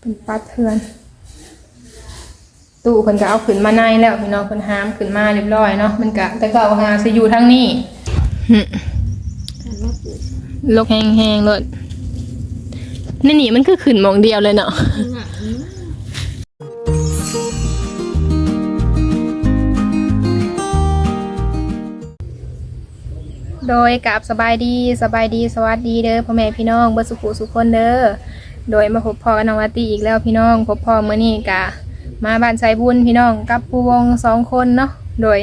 เป็นปัดเทือน ตู้เพิ่นก็เอาขึ้นมาในแล้วพี่น้องเพิ่นหามขึ้นมาเรียบร้อยเนาะมันก็แต่ก็เอางานสิอยู่ทางนี้หึลกแห้งๆเลยนี่นี่มันคือขึ้นหมองเดียวเลยเนาะโดยกับสบายดีสบายดีสวัสดีเด้อพ่อแม่พี่น้องเบอร์สุขุสุขคนเด้อ โดยมาพบพ่อกับน้องอาตีอีกแล้วพี่น้องพบพ่อเมื่อนี้กะมาบ้านใจบุญพี่น้องกับปูวงสองคนเนาะโดย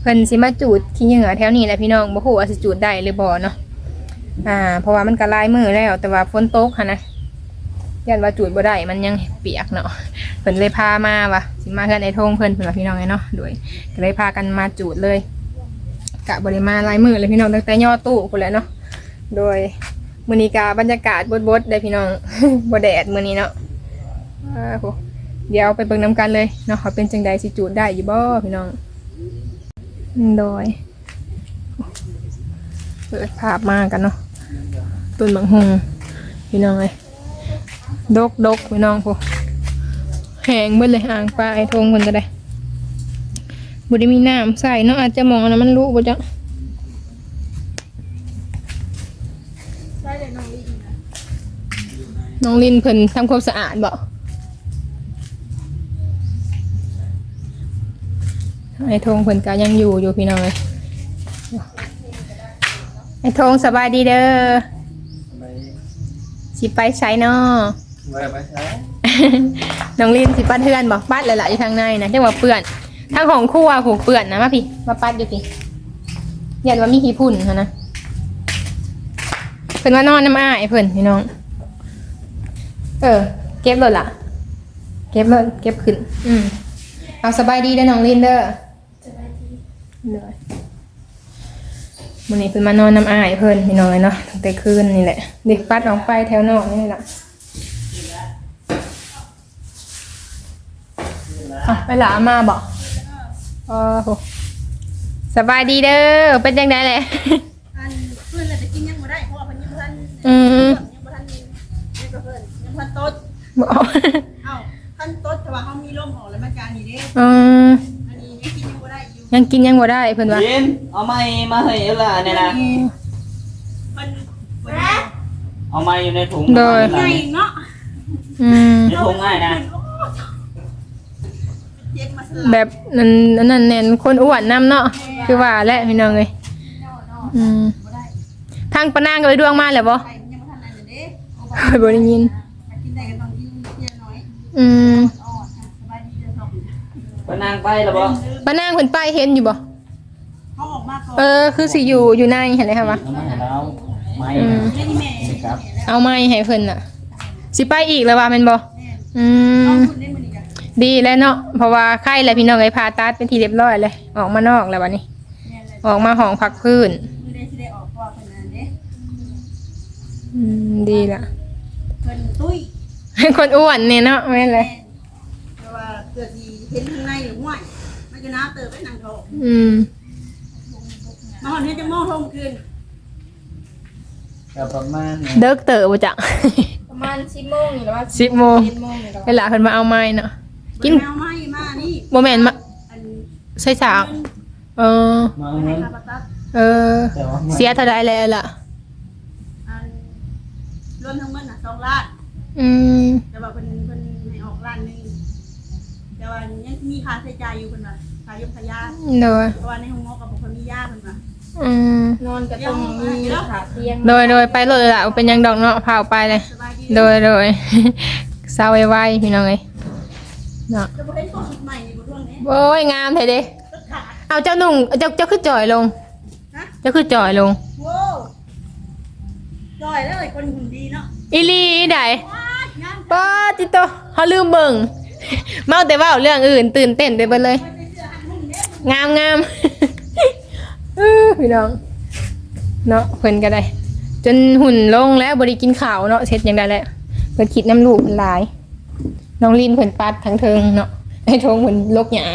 เพิ่นสิมาจูดขี้เหงื่อแถวนี้แหละพี่น้องบ่ฮู้ว่าสิจูดได้หรือบ่เนาะอ่า เพราะว่ามันก็ลายมือแล้ว แต่ว่าฝนตกหั่นนะยันว่าจูดบ่ได้มันยังเปียกเนาะเพิ่นเลยพามาว่ะสิมาเฮือนไอ้ทงเพิ่นเพิ่นว่าพี่น้องไงเนาะโดยก็เลยพากันมาจูดเลยกะบริมาลายมือเลยพี่น้องตั้งแต่ย่อตู้คนแหล้วเนาะโดย มือนีกาบรรยากาศบดๆได้พี่น้องบแดดมือนี้เนาะอ่าโหเดี๋ยวไปเบิ่งน้ำกันเลยเนาะเขาเป็นจังใดสิจูดได้อยู่บ่พี่น้องโดยเปิดภาพมากันเนาะต้นบางหงพี่น้องเลยดกดกพี่น้องพวกแหงเบิดเลยอ่างปลาไอ้ทงคนก็ได้บุได้มีน้ำใส่เนาะอาจจะมองอันนั้นมันรู้บ่จัง น้องลินเพิ่นทำความสะอาดบ่ไอ้ทงเพิ่นก็ยังอยู่อยู่พี่น้องเลยไอ้ทงสบายดีเด้อไปสิไปใช้เนาะไปไปใช้น้องลินสิปัดเพื่อนบอกปัดเลยล่ะอยู่ทางในนะจังว่าเปื่อนทางของครัวผูกเปื่อนนะมาพี่มาปัดอยู่พี่ยันว่ามีขี้พุ่นหั้นนะเพิ่นว่านอนน้ำอ้ายเพิ่นพี่น้อง เออ เก็บเลยล่ะ เก็บเลยเก็บขึ้น อืมเอาสบายดีเด้อน้องลินเด้อสบายดีเด้อวันนี้เพิ่นมานอนน้ำอ้ายเพิ่นพี่น้องเลยเนาะตั้งแต่คืนนี่แหละ เด็กปัดออกไปแถวนอกนี่แหละอะไปหลามาบอกโอ้โหสบายดีเด้อ เป็นยังไงเลยอันเพื่อนเลยจะกินยังบ่ได้เพราะว่าเพิ่นยังบ่ทันอืมยังบ่ทันยังบ่เพิ่น ยังบ่ทันโต๊ดบอกเอ้าทันโต๊ดแต่ว่าเฮามีลมออกแล้วมันจานนี่เด้อืมอันนี้ยังกินยังบ่ได้อยู่ยังกินยังบ่ได้เพิ่นว่ายินเอาไม้มาให้เอล่ะเนี่ยนะเพิ่นบ่ได้เอาไม้อยู่ในถุงใหญ่เนาะอืมในถุงง่ายนะเจ็บมาสแบลับบนั้นนั่นแน่นคนอ้วนน้ำเนาะคือว่าและพี่น้องเลยอืมบ่ได้ทางปะนางก็ไปดวงมาแล้วบ่ใครยังบ่ทันนั่นเด้เอาไปบ่ได้ยิน ถ้ากินได้ก็ต้องกินเพียน้อยอืมอ่อนสบายดีเด้อครับปนางไปแล้วบ่ปะนางเพิ่นไปเห็นอยู่บ่เขาออกมาก่อนเออ คือสิอยู่อยู่ในเห็นไหมคะวะเอามาให้เราไม้อืมได้ที่แม่ครับเอาไม้ให้เพิ่นน่ะ สิไปอีกแล้วว่าแม่นบ่แม่อืมเอาคุณได้มื้อนี้กันดีแล้วเนาะเพราะว่าไข้แล้วพี่น้องไอ้พาตัดเป็นทีเรียบร้อยเลย ออกมานอกแล้ววันนี้ แม่เลยออกมาห้องพักพื้นมื้อใดสิได้ออกเพราะว่าเพิ่นนั่นเด้อืมดีละเพิ่นตุ้ย คนอ้วนเนี่ยเนาะไม่นเลยแต่ว่าเกิดดีเห็นข้างในหรือห่วยมันก็น้าเติบไปหนังทองอืมมาหอนนี้จะมองทงคืนก็ประมาณเดิกเต๋อบ่จัก ประมาณสิบโมงนี่แหล้วว่าสิบโมง สิบโมงนี่แหล้วเวลาเพิ่นมาเอาไม้เนาะกินแมวไม้มานี่บ่แม่นมาอันใส่สากเออ มาให้เงินคาปาตัสเออ แต่ว่าเสียเท่าใดแล้วล่ะอันรวมทั้งหมดน่ะสองล้าน อืมแต่ว่าเพิ่นเพิ่นให้ออกล้านหนึงแต่ว่ายังมีค่าใช้จ่ายอยู่เพิ่นว่าค่ายกขยาโดยเพราะว่าในห้องหมอกับบ่ค่อยมียาเพิ่นว่าอืมนอนก็ต้องมีขาเตียงโดยโดยไปโลดเลยล่ะเป็นหยังดอกเนาะพาออกไปเลย สบายดีโดยโดย เศร้าไว้ๆพี่น้องเอ้ยเนาะจะบ่ได้ของชุดใหม่นี่บ่ท่วงนี้โอ้ยงามแท้เด้รถขาดเอาเจ้าหนุ่งเจ้าเจ้าคือจ่อยลง ฮะเจ้าคือจ่อยลง โว้วจอยแล้วไอ้คนหุ่นดีเนาะอีหลีไดว้ายงาม ป้าจิโตเขาลืมเบิ่งเมาแต่ว่าเรื่องอื่น ตื่นเต้นไปเบิดเลย งามงามพี่น้อง เนาะเพิ่นก็ได้ จนหุ่นลงแล้วบริกินข้าวเนาะเช็ดยังได้แล้วเพิ่นคิดน้ำลูกเพิ่นหลาย น้องลินเพิ่นปัดทั้งเทิงเนาะไอ้ทงเพิ่นลกหยา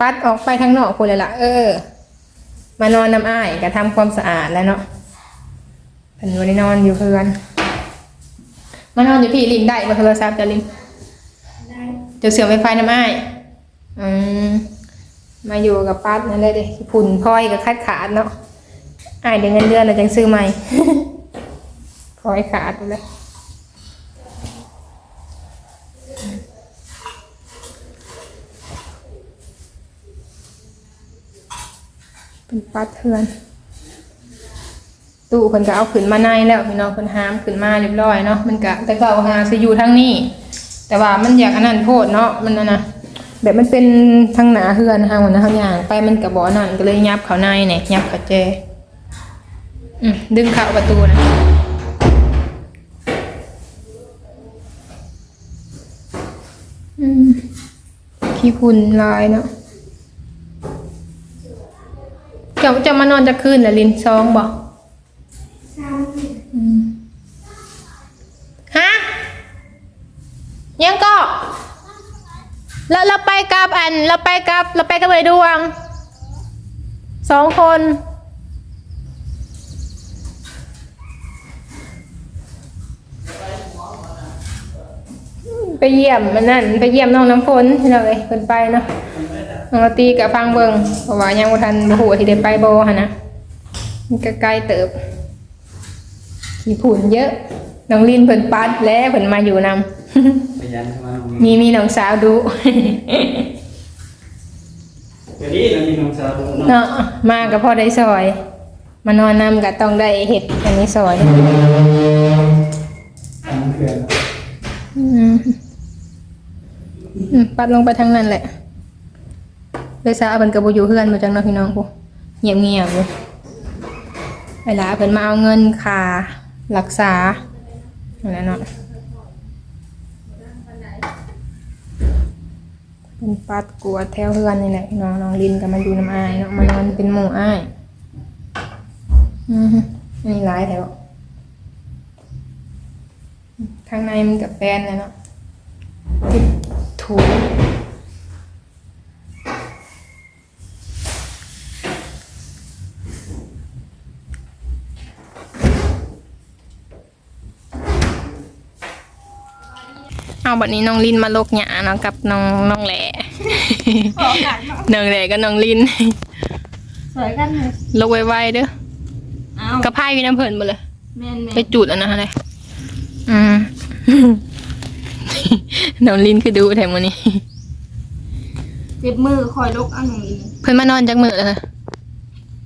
ปัดออกไปทางนอกคนเลยล่ะ เออ มานอนน้ำอ้ายก็ทำความสะอาดแล้วเนาะเพิ่นบ่ได้นอนอยู่เพื่อน มานอนอยู่พี่ลินได้บ่โทรศัพท์จะลินได้เดี๋ยวเสือไฟฟ้าน้ำอ้ายอืมมาอยู่กับปัดนั่นเลยเด้ผุ่นพลอยกับคัดขาดเนาะอ้ายเดี๋ยวเงินเดือนเราจังซื้อใหม่พลอยขาดไปเลยเป็นปัดเทือน ตู้เพิ่นก็เอาขึ้นมาในแล้วพี่น้องเพิ่นหามขึ้นมาเรียบร้อยเนาะมันก็แต่ก็เอาหาสิอยู่ทางนี้ แต่ว่ามันอยากอันนั้นโพดเนาะมันน่ะนะแบบมันเป็นทางหนาเฮือนทางหัวหน้าทางอย่างไปมันก็บ่อนนั่นก็เลยยับเข้าในเนี่ยยับเข้าแจอืมดึงเข้าประตูนะอืมขี้ฝุ่นลายเนาะเจ้าจะมานอนจะคืนเหรอลินซองบ่ ฮะยังก็เราเราไปกับอันเราไปกับเราไปกับไอ้ดวงสองคนไปเยี่ยมมันนั่นไปเยี่ยมน้องน้ำฝนที่เราเลยเพิ่นไปเนาะน้องตีกับฟังเบิงเพราะว่ายังบ่ทันบ่ฮู้ว่าที่ได้ไปบ่หั่นนะมันก็ไกลเติบ ขี้ผุ่นเยอะ น้องลินเพิ่นปัดแล้วเพิ่นมาอยู่นำไปยันเข้ามามีมีน้องสาวดูเดี๋ยวนี้เรามีน้องสาวดูเนาะเนาะมากับพ่อได้ซอย มานอนนำก็ต้องได้เห็ดอันนี้ซอยทางเขื่อนอืมอืมปัดลงไปทางนั้นแหละเลยสาวเพิ่นก็บ่อยู่เฮือนบ่จังเนาะพี่น้องผู้เงียบๆอยู่เวลาเพิ่นมาเอาเงินค่า รักษานั่นแหละเนาะเป็นปัดกวาดแถวเฮือนนี่แหละน้องน้องลินก็มาอยู่น้ำอายเนาะมานอนเป็นหมู่อ้ายอือฮึนนี้หลายแถวข้างในมันกับแปนเลยเนาะติดถู เอาบัดนี้น้องลินมาลกหยาเนาะกับน้องน้องแหล่ขอกันเนาะน้องแหล่กับน้องลินสวยกันเลยลกไวๆเด้อเอากระพายอยู่น้ำเพิ่นหมดเลยแม่นแม่ไปจุดอันนั้นอะไรอืมน้องลินคือดูแถมวันนี้เจ็บมือคอยลกเอันหนึ่งอีกเพิ่นมานอนจักมือเลย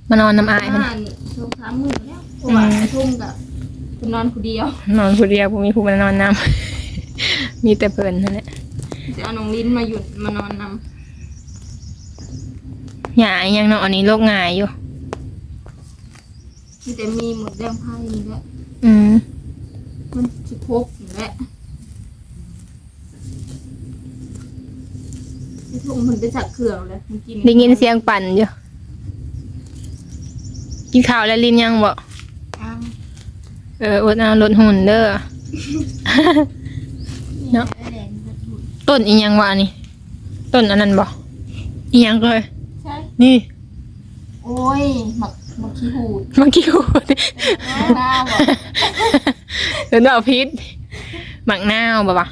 มานอนน้ำอายเพิ่นอ่านสองสามมือแล้วเพราะว่าอืม ทุ่มกับคุณนอนคนเดียว นอนผู้เดียวบ่มีผู้มานอนนำ มีแต่เพิ่นนั่นแหละจะเอาน้องลิ้นมาหยุดมานอนนหยาอีหยังเนาะอันนี้โรคง่ายอยู่ำมีแต่มีหมดแดงไพ่นี่แหละอืมมันสิพกนี่แหละไอ้ทุ่มมันไปสักเขื่องเลยมันกินได้ยินเสียงปั่นอยู่ กินข้าวแล้วลินยังบ่ อ้าวเอออดเอาลดหุ่นเด้อ เนาะ แดงกระถุน ต้นอีหยังวะอันนี้ต้นอันนั้นบ่อีหยังเลยใช่นี่โอ้ยหมักหมักขี้หูดเมื่อกี้พูดหน้าบอกเดี๋ยวเอาพิษหมักนาวบ่ปะ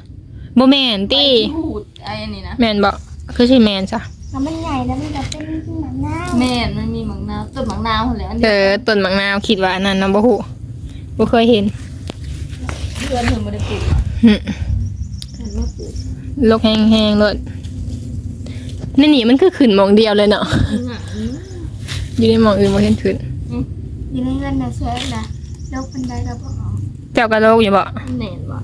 บ่แม่นตี้ขี้หูดไอ้อันนี้นะแม่นบ่คือสิแม่นซะแล้วมันใหญ่แล้วมันจะเป็นที่หนังหน้าแม่นมันมีหมักนาวต้นหมักนาวเหรออันเอนี้อต้นหมักนาวคิดว่าอันนั้นเนาะบ่ฮู้บ่เคยเห็นเพื่อนเพิ่นบ่ได้ปลูกอะหึเพิ่นไม่ปลูก ลกแห้งๆเลยนี่นี่มันคือขึ้นหมองเดียวเลยเนาะหนังอืมอยู่ในหมองอื่นบ่เห็นขึ้นอยู่ในเงินนะเชิญนะโลกเป็นใดกับพ่อเจ้าก็โลกอยู่บ่แน่นว่ะ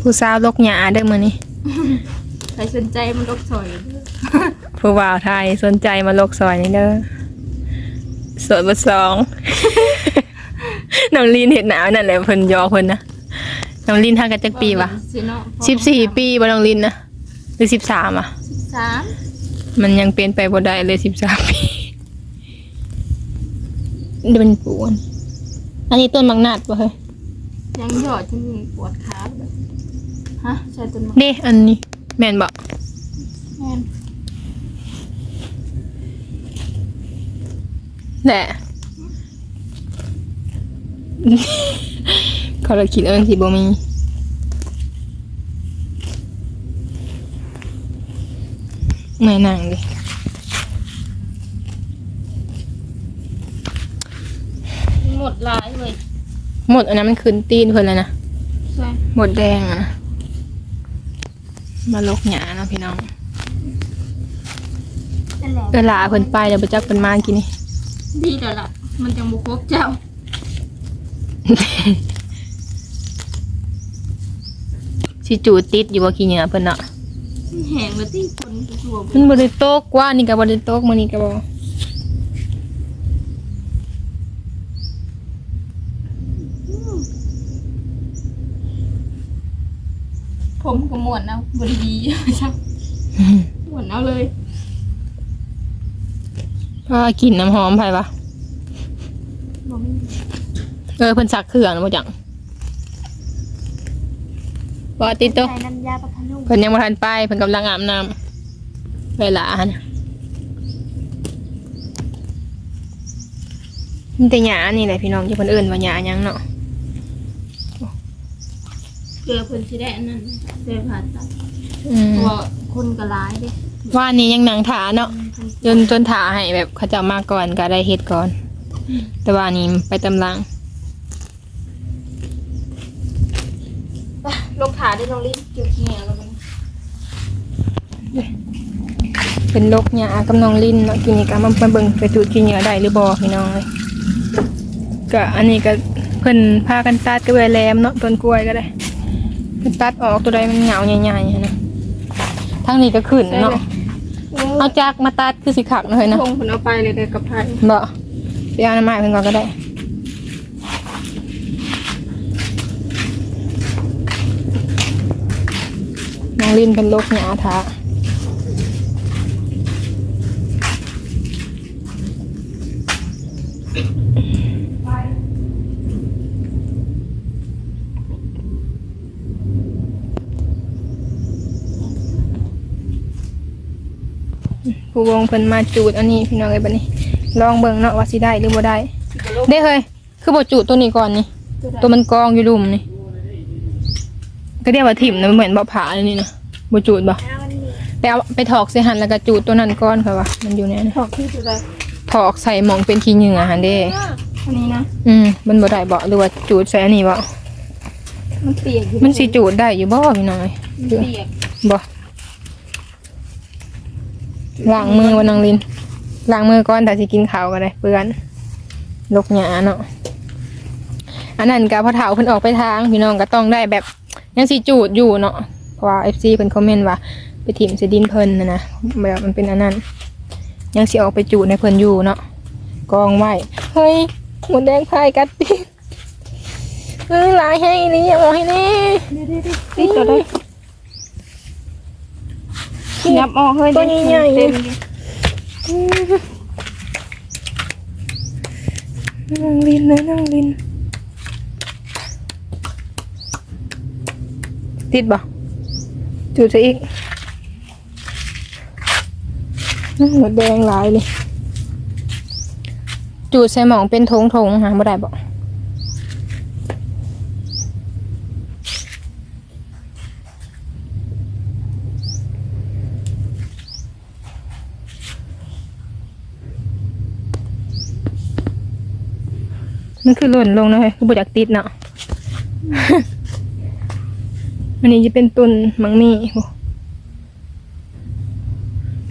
ผู้สาวลกหญ้าเด้อมื้อนี้ใครสนใจมันลกซอยเด้อผู้บ่าวไทยสนใจมาลกซอยนี่เด้อสดบ่สองน้องลีนเห็ดหนาวนั่นแหละเพิ่นยอเพิ่นนะ น้องลีนทางกันจักปีวะสิเนาะสิบสี่ปีบ่น้องลีนนะหรือสิบสามอะสามมันยังเปลี่ยนไปบ่ได้เลยสิบสามปีเดี๋ยวมันปวนอันนี้ต้นมังนาดป่ะเฮ้ยยังหยอดจนปวดขาแบบฮะใช่ต้นมะเด้อันนี้แม่นบ่แม่นแหละ เขาเลยคิดว่ามันสิบ่มีไม่นั่งดิหมดหลายเลยหมดอันนั้นมันขึ้นตีนเพิ่นแล้วนะใช่หมดแดงอะนะมาลกหยาเนาะพี่น้องนั่นแหละเออหลาเพิ่นไปเดี๋ยวไปจักเพิ่นมากินนี่ดีเดี๋ยวละมันจังบุครบเจ้า สิจูดติดอยู่บ่ขี้เหงื่อเพิ่นเนาะแห้งแล้วที่คนตัว มันบ่ได้ตกกว่านี่ก็บ่ได้ตกมื้อนี้ก็บ่ผมก็หมวนเอาบริดีใช่หมวนเอาเลยพากินน้ำหอมไผวะบ่มี เออเพิ่นซักเครื่องบ่จังบ่ติดโตะใช้น้ำยาปะพะนุ่มเพิ่นยังบ่ทันไปเพิ่นกำลังอาบน้ำเวลาหั่นน่ะมันแต่หยานี่แหละพี่น้องที่เพิ่นเอิ้นว่าหยาหยังเนาะเกลือเพิ่นสิได้อันนั้นเกลือผ่าตัดอืมเพราะว่าคนก็ร้ายเด้ว่านนี้ยังหนังถาเนาะ จนจนถาให้แบบเขาจะมาก่อนก็ได้เฮ็ดก่อน แต่ว่านี้ไปตำลัง ลงขาได้ลงลิ้นจุดเหนียวแล้วมันเป็นโรคหยากับน้องลิ้นเนาะกินนี่ก็มามาเบิ่งไปจูดกินเหยื่อได้หรือบ่พี่น้องเลยก็อันนี้ก็เพิ่นพากันตัดก็ไว้แลมเนาะต้นกล้วยก็ได้เพิ่นตัดออกตัวใดมันเหงาใหญ่ๆหั้นนะทางนี้ก็ขึ้นเนาะเอาจักมาตัดคือสิขักเลยนะพงเพิ่นเอาไปเลยเด้อกับไผบ่ไปเอาน้ำไม้เพิ่นก่อนก็ได้ น้องลินเป็นโรคหยาทาผู้วงเพิ่นมาจูดอันนี้พี่น้องเอ้ยบัดนี้ ลองเบิ่งเนาะว่าสิได้หรือบ่ได้เด้เฮ้ยคือบ่จูดตัวนี้ก่อนนี่ ตัวมันกองอยู่ลุ่มนี่ ก็เรียกว่าถิ่มนะมันเหมือนบ่ผาเลยนี่นะบ่จูดบ่อ้าวมันมีไปเอาไปถอกใส่หันแล้วก็จูดตัวนั้นก่อนค่ะว่ามันอยู่ในนั้นถอกที่สุดเลยถอกใส่หมองเป็นขี้เหงื่อหันเด้ อันนี้นะ อืมมันบ่ได้บ่หรือว่าจูดใส่อันนี้บ่มันเปียกอยู่มันสิจูดได้อยู่บ่พี่น้อยมันเปียกบ่ล้างมือวันนางลินล้างมือก่อนแต่สิกินข้าวก็ได้เปื้อนลกหยาเนาะอันนั้นก็พอเฒ่าเพิ่นออกไปทาง พี่น้องก็ต้องได้แบบ ยังสิจูดอยู่เนาะเพราะว่า FC เพิ่นคอมเมนต์ว่าไปถิ่มสิดินเพิ่นนะนะแบบมันเป็นอันนั้น ยังสิออกไปจูดในเพิ่นอยู่เนาะกองไว้เฮ้ยหมดแดงพายกัดติเออหลายให้นี่เอาออกให้แน่ติดตัวได้ยับออกเฮ้ยตัวใหญ่ๆเต็มดินั่งลินนะนั่งลิน ติดบ่จุดซะอีกหมดแดงหลายเลยจูดใส่หมองเป็นทงทงๆหาบ่ได้บ่มันคือหล่นลงนะเฮ้ยคือบ่อยากติดเนาะ อันนี้จะเป็นต้นมังมี่โอ้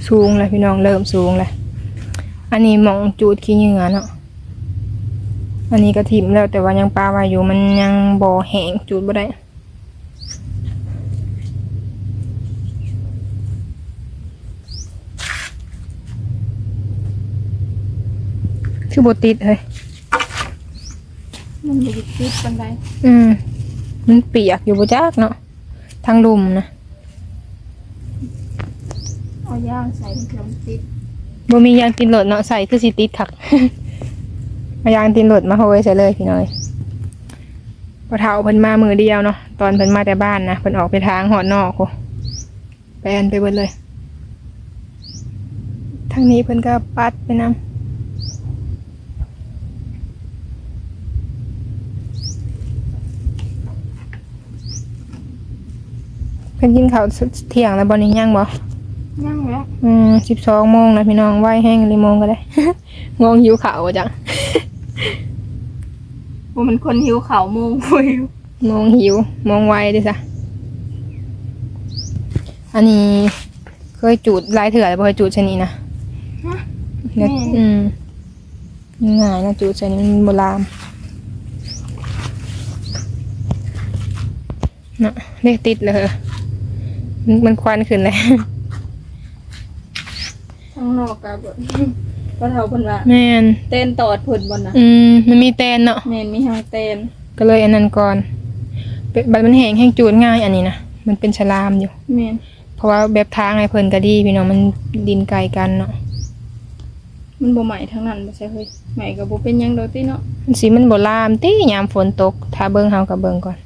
สูงเลยพี่น้องเริ่มสูงเลยอันนี้หมองจูดขี้เหงื่อเนาะอันนี้ก็ทิมแล้วแต่ว่ายังปลาไว้อยู่มันยังบ่แห้งจูดบ่ได้คือบ่ติดเฮ้ยมันอยู่ติดบันไดอืม มันเปียกอยู่บ่จักเนาะ ทางลุมนะเอาย่างใส่มันจะมันติดบ่มียางตินโหลดเนาะใส่คือสิติดคัก เอายางตินโหลดมาโหยใส่เลยพี่น้อยพอเฒ่าเพิ่นมามือเดียวเนาะตอนเพิ่นมาแต่บ้านนะเพิ่นออกไปทางหอดนอกโหไปอันไปเบิดเลยทางนี้เพิ่นก็ปัดไปนำ พิ่นกินข้าวเที่ยงแล้วบ่นี่ยังบ่นั่งแล้วอืม12โมงแล้วพี่น้องไว้แห้งเลยโมงก็ได้ งงหิวข้าวจัง ว่ามันคนหิวเขาวโมงปุยโมงหิวโมงไวเดิซะอันนี้ เคยจูดหลายเถื่อแต่บ่เคยจูดชนิดนะเนี่ยอืมง่ายนะจูดชนิดมันโบราณเนาะเรียกติดเลยเหรอ มันมันควันขึ้นเลยข้างนอกกะบ่ก็เท่าเพิ่นว่าแม่นเต้นตอดเพิ่นบ่นะอืมมันมีแตนเนาะแม่นมีหางเต้นก็เลยอันนั้นก่อนเป็นบัดมันแห้งแห้งจูดง่ายอันนี้นะมันเป็นฉลามอยู่แม่นเพราะว่าแบบทางไอ้เพิ่นก็ดีพี่น้องมันดินไกลกันเนาะมันบ่ใหม่ทั้งนั้นบ่ใช่เฮ้ยใหม่ก็บ่เป็นหยังดอกติเนาะมันสีมันบ่ลามติยามฝนตกถ้าเบิ่งเฮาก็เบิ่งก่อน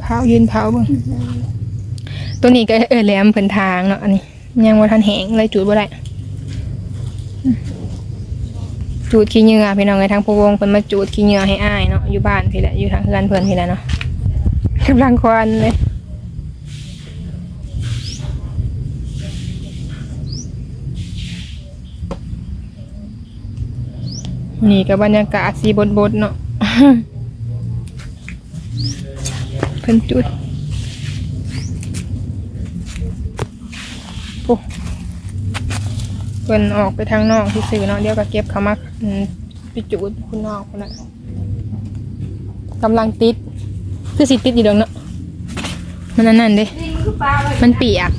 เผายืนเผาเบิ่ง ตัวนี้ก็เออแหลมเพิ่นทางเนาะอันนี้ ยังบ่าทันแหงเลยจูดบ่ได้จูดขี้เหงื่อพี่น้องไอ้ทางผู้วงเพิ่นมาจูดขี้เหงื่อให้อ้ายเนาะอยู่บ้านพี่แหละอยู่ทางเฮือนเพิ่นพี่แหละเนาะกำลังควันเลยนี่ก็บบรรยากาศสีบดบดๆเนาะเพิ่นจุดโอ้ เพิ่นออกไปทางนอกที่สื่อเนาะเดี๋ยวก็เก็บเขามาอืมไปจุดคุณนอกคนละกำลังติด คือสิติดอยู่ดอกเนาะมันนั่นนั่นเด้นี่มันคือปลาไว้มันเปียก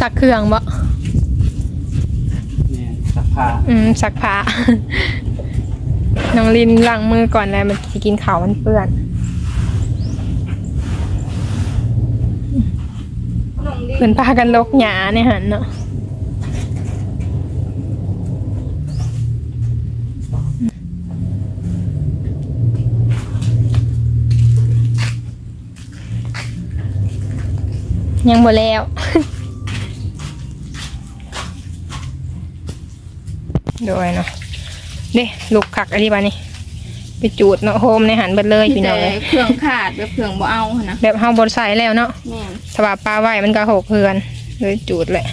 สักเครื่องบ่เนี่ยสักผ้าอืมซักผ้าน้องลินล้างมือก่อนแล้วมันสิกินข้าวมันเปื้อนน้องดิเพิ่นพากันลกหญ้าในหันเนาะ ยังบ่แล้ว โดยเนาะเด้ลูกคักอะไรบ้านี่ไปจูดเนาะโฮมในหันเบิดเลยพี่น้องแต่เอ้ยเครื่องขาดแบบเครื่องบ่เอาหั่นนะแบบเฮาบดใส่แล้วเนาะแม่นถ้าว่าปลาไหวมันก็หกเพื่อนเลยจูดแหละ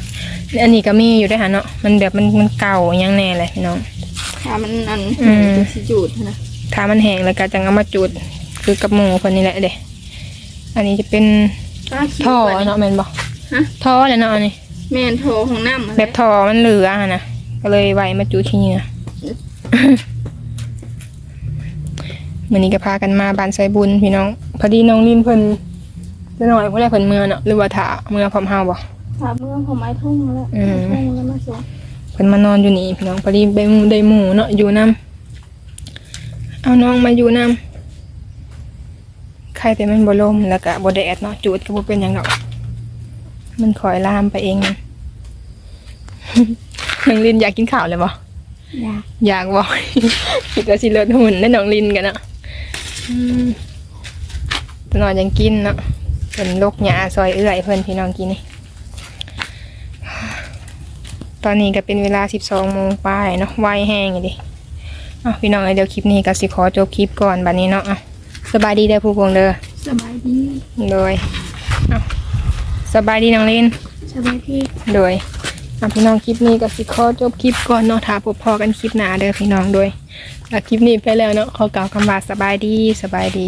อันนี้ก็มีอยู่ด้วยฮะเนาะมันแบบมันมันเก่าอยังแน่เลยพี่น้องถ้ามันอันอืมสิจูดหั่นนะถ้ามันแห้งแล้วก็จะเอามาจูดคือกับหมูคนนี้แหละเด้อันนี้จะเป็น ปลาคิวท่อบัดเนาะแม่นบอกฮะ ท่อเลยเนาะอันนี้แม่นโทรของน้ำแบบท่อมันเหลืออะนะก็เลยไว้มาจูดที่นี่นะมื่อนี้ก็พากันมาบ้านไซบุญพี่น้อง พอดีน้องลินเพิ่นจะหน่อยเพื่อเพิ่นเมือเนาะหรือว่าถาเมือพร้อมเฮาบ่ ถามเรื่องของไม้ทุ่งแล้วอืมไม้ทุ่งแล้วมาส่งเพิ่นมานอนอยู่นี่พี่น้องพอดีได้หมูได้หมูเนาะอยู่นํเอาน้องมาอยู่นํใครแต่มันบ่ลมแล้วก็บ่แดดเนาะจูดก็บ่เป็นหยังดอก มันคอยลามไปเองมันน้องลินอยากกินข้าวเลยบ่อยากอยากบ่คิดว่าสิลดหุ่นได้น้องลินกันเนาะอืมตอนนอนยังกินเนาะเพิ่นลกหญ้าซอยเอื้อยเพิ่นพี่น้องกินนี่ตอนนี้ก็เป็นเวลา 12โมงปลายเนาะไวแห้งอยู่ดิอะพี่น้องเอ้ยเดี๋ยวคลิปนี้ก็สิขอจบคลิปก่อนบัดนี้เนาะอะ สบายดีเด้อผู้พวงเด้อสบายดีโดยอะสบายดีน้องลินสบายดีโดยอะพี่น้องคลิปนี้ก็สิขอจบคลิปก่อนเนาะถ้าพบพอกันคลิปหน้าเด้อพี่น้องโดยอะคลิปนี้ไปแล้วเนาะขอกล่าวคำว่าสบายดีสบายดี